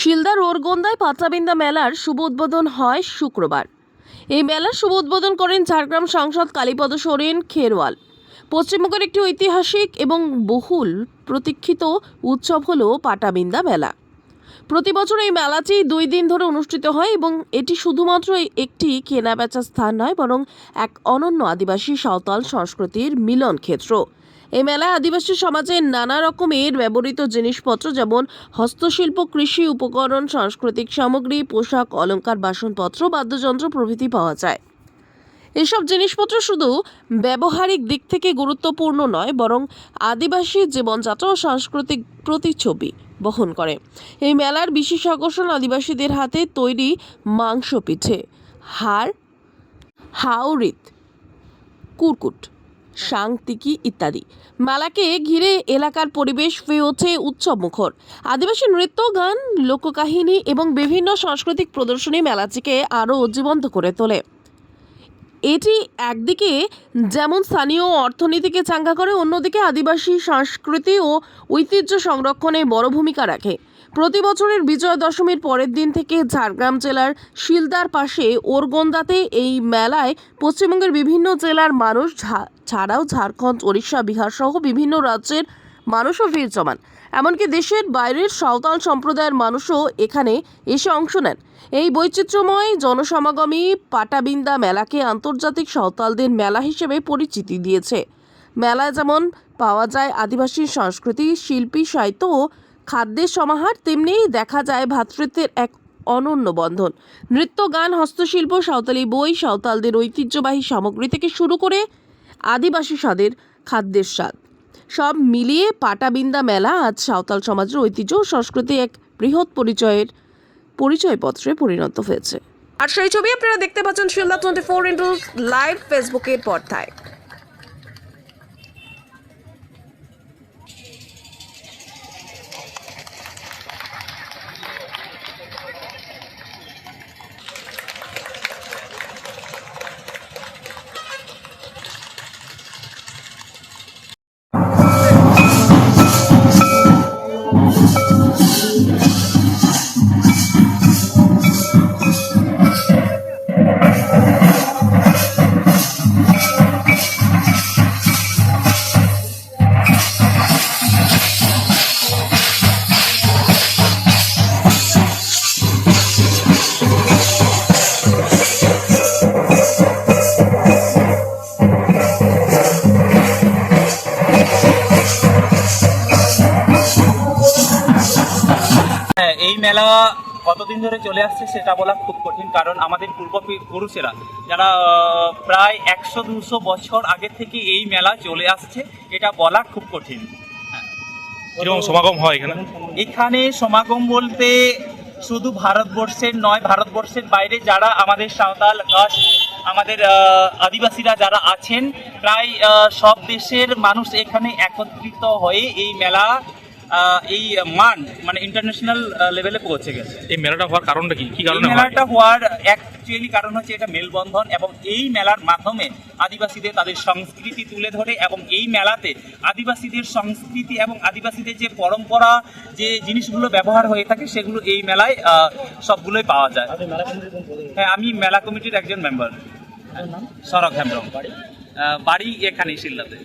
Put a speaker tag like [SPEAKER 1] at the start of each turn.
[SPEAKER 1] শিলদার ওরগন্দায় পাতাবিন্দা মেলার শুভ উদ্বোধন হয় শুক্রবার। এই মেলার শুভ উদ্বোধন করেন ঝাড়গ্রাম সাংসদ কালীপদ সোরেন খেরওয়াল। পশ্চিমবঙ্গের একটি ঐতিহাসিক এবং বহুল প্রতীক্ষিত উৎসব হল পাটাবিন্দা মেলা। প্রতি বছর এই মেলাটি দুই দিন ধরে অনুষ্ঠিত হয় এবং এটি শুধুমাত্র একটি কেনাবেচা স্থান নয়, বরং এক অনন্য আদিবাসী সাঁওতাল সংস্কৃতির মিলন ক্ষেত্র এই মেলায় আদিবাসী সমাজের নানা রকমের ব্যবহৃত জিনিসপত্র যেমন হস্তশিল্প, কৃষি উপকরণ, সাংস্কৃতিক সামগ্রী, পোশাক, অলংকার, বাসনপত্র, বাদ্যযন্ত্র প্রভৃতি পাওয়া যায়। এসব জিনিসপত্র শুধু ব্যবহারিক দিক থেকে গুরুত্বপূর্ণ নয়, বরং আদিবাসী জীবনযাত্রা ও সাংস্কৃতিক প্রতিচ্ছবি বহন করে। এই মেলার বিশেষ আকর্ষণ আদিবাসীদের হাতে তৈরি মাংস পিঠে হাড়, হাওড়িত, কুরকুট। সাংতিকি ইত্যাদি। মেলাকে ঘিরে এলাকার পরিবেশ হয়ে ওঠে উৎসব মুখর। আদিবাসী নৃত্য, গান, লোককাহিনী এবং বিভিন্ন সাংস্কৃতিক প্রদর্শনী মেলাটিকে আরও জীবন্ত করে তোলে। এটি একদিকে যেমন স্থানীয় অর্থনীতিকে চাঙ্গা করে, অন্যদিকে আদিবাসী সংস্কৃতি ও ঐতিহ্য সংরক্ষণে বড় ভূমিকা রাখে। প্রতি বছরের বিজয়া দশমীর পরের দিন থেকে ঝাড়গ্রাম জেলার শিলদার পাশে ওরগন্দাতে এই মেলায় পশ্চিমবঙ্গের বিভিন্ন জেলার মানুষ ঝা- ছাড়াও ঝাড়খণ্ড, ওড়িশা, বিহার সহ বিভিন্ন রাজ্যের মানুষও ভিড় জমান। এমনকি দেশের বাইরের সাঁওতাল সম্প্রদায়ের মানুষও এখানে এসে অংশ নেন। এই বৈচিত্র্যময় জনসমাগমী পাটাবিন্দা মেলাকে আন্তর্জাতিক সাঁওতালদের মেলা হিসেবে পরিচিতি দিয়েছে। মেলায় যেমন পাওয়া যায় আদিবাসী সংস্কৃতি, শিল্পী, সাহিত্য ও খাদ্যের সমাহার, তেমনি দেখা যায় ভ্রাতৃত্বের এক অনন্য বন্ধন। নৃত্য, গান, হস্তশিল্প, সাঁওতালি বই, সাঁওতালদের ঐতিহ্যবাহী সামগ্রী থেকে শুরু করে আদিবাসী স্বাদের খাদ্যের স্বাদ। সব মিলিয়ে পাটাবিন্দা মেলা আজ সাঁওতাল সমাজের ঐতিহ্য ও সংস্কৃতি এক বৃহৎ পরিচয়ের পরিচয়পত্রে পরিণত হয়েছে। আর সেই ছবি আপনারা দেখতে পাচ্ছেন Shilda twenty four into live ফেসবুকের পর্দায়।
[SPEAKER 2] হ্যাঁ এই মেলা কতদিন ধরে চলে আসছে সেটা বলা খুব কঠিন কারণ আমাদের পূর্বপুরুষেরা যারা প্রায় একশো দুশো বছর আগে থেকে এই মেলা চলে আসছে এটা বলা খুব কঠিন।
[SPEAKER 3] কীরকম সমাগম হয় এখানে?
[SPEAKER 2] এখানে সমাগম বলতে শুধু ভারতবর্ষের নয় ভারতবর্ষের বাইরে যারা আমাদের সাঁওতাল আমাদের আদিবাসীরা যারা আছেন প্রায় সব দেশের মানুষ এখানে একত্রিত হয়ে এই মেলা এই মান মানে ইন্টারন্যাশনাল লেভেলে পৌঁছে গেছে।
[SPEAKER 3] এই মেলাটা হওয়ার কারণটা কি? কি কারণে
[SPEAKER 2] মেলাটা হওয়ার অ্যাকচুয়ালি কারণ হচ্ছে এটা মেলবন্ধন এবং এই মেলার মাধ্যমে আদিবাসীদের তাদের সংস্কৃতি তুলে ধরে এবং এই মেলাতে আদিবাসীদের সংস্কৃতি এবং আদিবাসীদের যে পরম্পরা যে জিনিসগুলো ব্যবহার হয়ে থাকে সেগুলো এই মেলায় সবগুলোই পাওয়া যায়। হ্যাঁ আমি মেলা কমিটির একজন মেম্বার সরক হেমব্রম। বাড়ি? এখানে শিলদাতে।